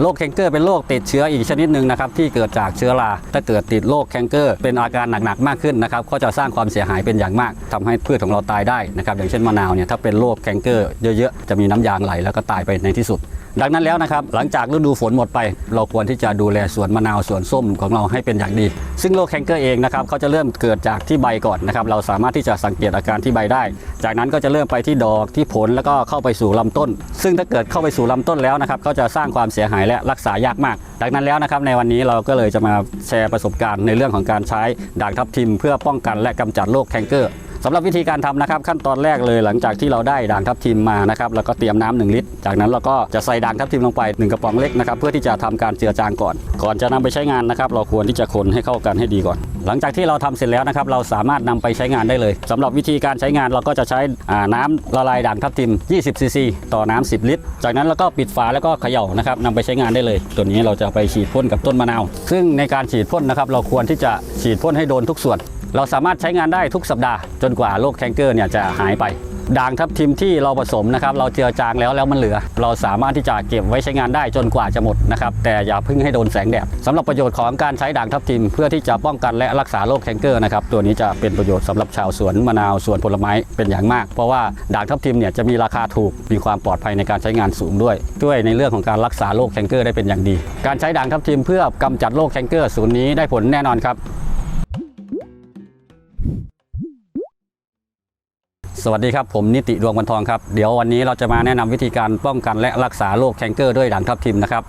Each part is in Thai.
โรคแคนเกอร์เป็นโรคติดเชื้ออีกชนิดหนึ่งนะครับที่เกิดจากเชื้อรา ถ้าเกิดติดโรคแคนเกอร์ เป็นอาการหนักๆมากขึ้นนะครับก็จะสร้างความเสียหายเป็นอย่างมากทำให้พืชของเราตายได้นะครับอย่างเช่นมะนาวเนี่ยถ้าเป็นโรคแคนเกอร์เยอะๆจะมีน้ำยางไหลแล้วก็ตายไปในที่สุด ดังนั้นแล้วนะครับหลังจากฤดูฝนหมดไป เราควรที่จะดูแลสวนมะนาวสวนส้มของเราให้เป็นอย่างดี ซึ่งโรคแคนเกอร์เองนะครับเขาจะเริ่มเกิดจากที่ใบก่อนนะครับเราสามารถที่จะสังเกตอาการที่ใบได้ จากนั้นก็จะเริ่มไปที่ดอกที่ผลแล้วก็เข้าไปสู่ลำต้น ซึ่งถ้าเกิดเข้าไปสู่ลำต้นแล้วนะครับก็จะสร้างความเสียหายและรักษายากมาก ดังนั้นแล้วนะครับในวันนี้เราก็เลยจะมาแชร์ประสบการณ์ในเรื่องของการใช้ด่างทับทิม เพื่อป้องกันและกำจัดโรคแคนเกอร์ สำหรับวิธีการทำนะครับ ขั้นตอนแรกเลยหลังจากที่เราได้ด่างทับทิมมานะครับแล้วก็เตรียมน้ำหนึ่งลิตร จากนั้นเราก็จะใส่ด่างทับทิมลงไปหนึ่งกระป๋องเล็กนะครับเพื่อที่จะทำการเจือจางก่อน ก่อนจะนำไปใช้งานนะครับเราควรที่จะคนให้เข้ากันให้ดีก่อน หลังจากที่เราทำเสร็จแล้วนะครับเราสามารถนำไปใช้งานได้เลยสำหรับวิธีการใช้งานเราก็จะใช้น้ำละลายด่างทับทิม 20 ซีซีต่อน้ำ10 ลิตร จากนั้นเราก็ปิดฝาแล้วก็เขย่านะครับนำไปใช้งานได้เลย ตัวนี้เราจะไปฉีดพ่นกับต้นมะนาว ซึ่งในการฉีดพ่นนะครับเราควรที่จะฉีดพ่นให้โดนทุกส่วน เราสามารถใช้งานได้ทุกสัปดาห์จนกว่าโรคแคนเกอร์เนี่ยจะหายไปด่างทับทิมที่เราผสมนะครับเราเจือจางแล้วแล้วมันเหลือ เราสามารถที่จะเก็บไว้ใช้งานได้จนกว่าจะหมดนะครับแต่อย่าเพึ่งให้โดนแสงแดดสำหรับประโยชน์ของการใช้ด่างทับทิม เพื่อที่จะป้องกันและรักษาโรคแคนเกอร์นะครับตัวนี้จะเป็นประโยชน์สำหรับชาวสวนมะนาวสวนผลไม้เป็นอย่างมาก เพราะว่าด่างทับทิมเนี่ยจะมีราคาถูกมีความปลอดภัยในการใช้งานสูงด้วยด้วยในเรื่องของการรักษาโรคแคนเกอร์ได้เป็นอย่างดี การใช้ด่างทับทิมเพื่อกำจัดโรคแคนเกอร์ศูนย์นี้ได้ผลแน่นอนครับ สวัสดีครับ ผมนิติดวงบรรทองครับ เดี๋ยววันนี้เราจะมาแนะนำวิธีการป้องกันและรักษาโรคแคนเกอร์ด้วยด่างทับทิมนะครับ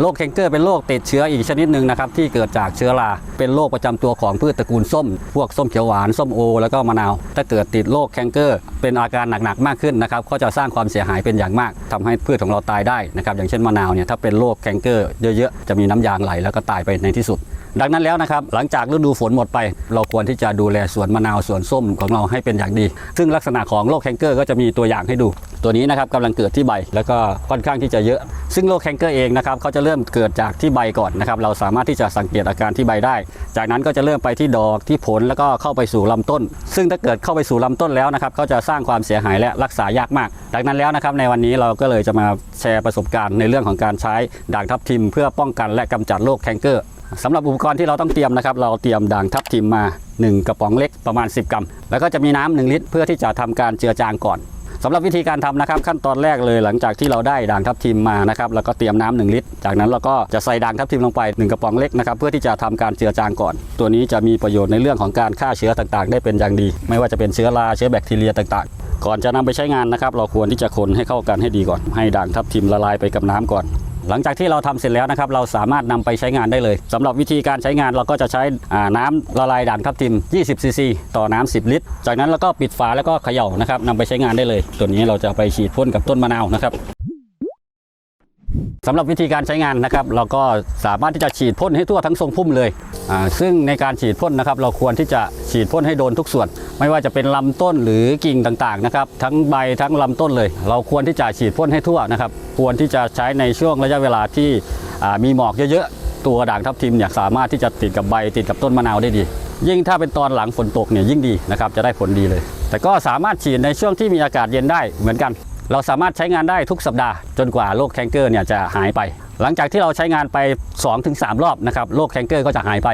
โรคแคนเกอร์เป็นโรคติดเชื้ออีกชนิดหนึ่งนะครับที่เกิดจากเชื้อรา เป็นโรคประจำตัวของพืชตระกูลส้ม พวกส้มเขียวหวาน ส้มโอ แล้วก็มะนาว ถ้าเกิดติดโรคแคนเกอร์ เป็นอาการหนักๆมากขึ้นนะครับก็จะสร้างความเสียหายเป็นอย่างมากทำให้พืชของเราตายได้นะครับอย่างเช่นมะนาวเนี่ยถ้าเป็นโรคแคนเกอร์เยอะๆจะมีน้ำยางไหลแล้วก็ตายไปในที่สุด ดังนั้นแล้วนะครับหลังจากฤดูฝนหมดไป เราควรที่จะดูแลสวนมะนาวสวนส้มของเราให้เป็นอย่างดี ซึ่งลักษณะของโรคแคนเกอร์ก็จะมีตัวอย่างให้ดู ตัวนี้นะครับกำลังเกิดที่ใบแล้วก็ค่อนข้างที่จะเยอะ ซึ่งโรคแคนเกอร์เองนะครับเขาจะเริ่มเกิดจากที่ใบก่อนนะครับเราสามารถที่จะสังเกตอาการที่ใบได้ จากนั้นก็จะเริ่มไปที่ดอกที่ผลแล้วก็เข้าไปสู่ลำต้น ซึ่งถ้าเกิดเข้าไปสู่ลำต้นแล้วนะครับก็จะสร้างความเสียหายและรักษายากมาก ดังนั้นแล้วนะครับในวันนี้เราก็เลยจะมาแชร์ประสบการณ์ในเรื่องของการใช้ด่างทับทิม เพื่อป้องกันและกำจัดโรคแคนเกอร์ สำหรับอุปกรณ์ที่เราต้องเตรียมนะครับ เราเตรียมด่างทับทิมมา 1 กระป๋องเล็กประมาณ 10 กรัม แล้วก็จะมีน้ำ1ลิตร เพื่อที่จะทำการเจือจางก่อนสำหรับวิธีการทำนะครับ ขั้นตอนแรกเลยหลังจากที่เราได้ด่างทับทิมมานะครับแล้วก็เตรียมน้ำ1ลิตร จากนั้นเราก็จะใส่ด่างทับทิมลงไป 1 กระป๋องเล็กนะครับเพื่อที่จะทำการเจือจางก่อน ตัวนี้จะมีประโยชน์ในเรื่องของการฆ่าเชื้อต่างๆ ได้เป็นอย่างดี ไม่ว่าจะเป็นเชื้อราเชื้อแบคทีเรียต่าง ๆ ก่อนจะนำไปใช้งานนะครับเราควรที่จะคนให้เข้ากันให้ดีก่อน ให้ด่างทับทิมละลายไปกับน้ำก่อน หลังจากที่เราทำเสร็จแล้วนะครับเราสามารถนำไปใช้งานได้เลยสำหรับวิธีการใช้งานเราก็จะใช้น้ำละลายด่างทับทิม 20 ซีซี ต่อน้ำ10 ลิตร จากนั้นเราก็ปิดฝาแล้วก็เขย่านะครับนำไปใช้งานได้เลย ตัวนี้เราจะไปฉีดพ่นกับต้นมะนาวนะครับ สำหรับวิธีการใช้งานนะครับ เราก็สามารถที่จะฉีดพ่นให้ทั่วทั้งทรงพุ่มเลยอ่าซึ่งในการฉีดพ่นนะครับ เราควรที่จะฉีดพ่นให้โดนทุกส่วน ไม่ว่าจะเป็นลำต้นหรือกิ่งต่างๆนะครับ ทั้งใบทั้งลำต้นเลย เราควรที่จะฉีดพ่นให้ทั่วนะครับ ควรที่จะใช้ในช่วงระยะเวลาที่อ่ามีหมอกเยอะๆ ตัวด่างทับทิมเนี่ยสามารถที่จะติดกับใบติดกับต้นมะนาวได้ดี ยิ่งถ้าเป็นตอนหลังฝนตกเนี่ยยิ่งดีนะครับจะได้ผลดีเลย แต่ก็สามารถฉีดในช่วงที่มีอากาศเย็นได้เหมือนกัน เราสามารถใช้งานได้ทุกสัปดาห์จนกว่าโรคแคนเกอร์เนี่ยจะหายไป หลังจากที่เราใช้งานไป 2-3 รอบนะครับโรคแคนเกอร์ก็จะหายไป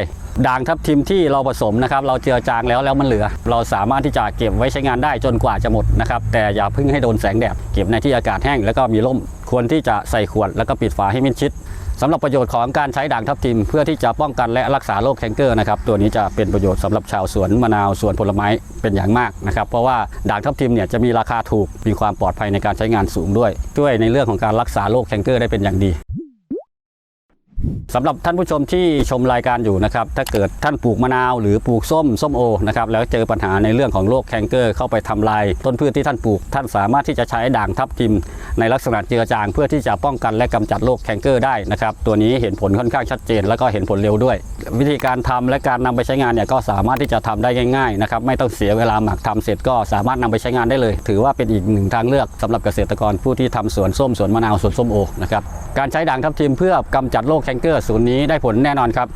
ด่างทับทิมที่เราผสมนะครับเราเจือจางแล้วแล้วมันเหลือ เราสามารถที่จะเก็บไว้ใช้งานได้จนกว่าจะหมดนะครับแต่อย่าเพิ่งให้โดนแสงแดดเก็บในที่อากาศแห้งแล้วก็มีร่มควรที่จะใส่ขวดแล้วก็ปิดฝาให้มิดชิด สำหรับประโยชน์ของการใช้ด่างทับทิม เพื่อที่จะป้องกันและรักษาโรคแคนเกอร์นะครับตัวนี้จะเป็นประโยชน์สำหรับชาวสวนมะนาวสวนผลไม้เป็นอย่างมากนะครับเพราะว่าด่างทับทิมเนี่ยจะมีราคาถูกมีความปลอดภัยในการใช้งานสูงด้วยด้วยในเรื่องของการรักษาโรคแคนเกอร์ได้เป็นอย่างดีสำหรับท่านผู้ชมที่ชมรายการอยู่นะครับถ้าเกิดท่านปลูกมะนาวหรือปลูกส้มส้มโอนะครับแล้วเจอปัญหาในเรื่องของโรคแคนเกอร์เข้าไปทำลายต้นพืชที่ท่านปลูก ท่านสามารถที่จะใช้ด่างทับทิม ในลักษณะเจือจางเพื่อที่จะป้องกันและกำจัดโรคแคนเกอร์ได้นะครับตัวนี้เห็นผลค่อนข้างชัดเจน แล้วก็เห็นผลเร็วด้วย วิธีการทำและการนำไปใช้งานเนี่ยก็สามารถที่จะทำได้ง่ายๆนะครับไม่ต้องเสียเวลาหมักทำเสร็จก็สามารถนำไปใช้งานได้เลย ถือว่าเป็นอีกหนึ่งทางเลือกสำหรับเกษตรกรผู้ที่ทำสวนส้มสวนมะนาวสวนส้มโอนะครับการใช้ด่างทับทิมเพื่อกำจัดโรคแคนเกอร์ศูนย์นี้ได้ผลแน่นอนครับ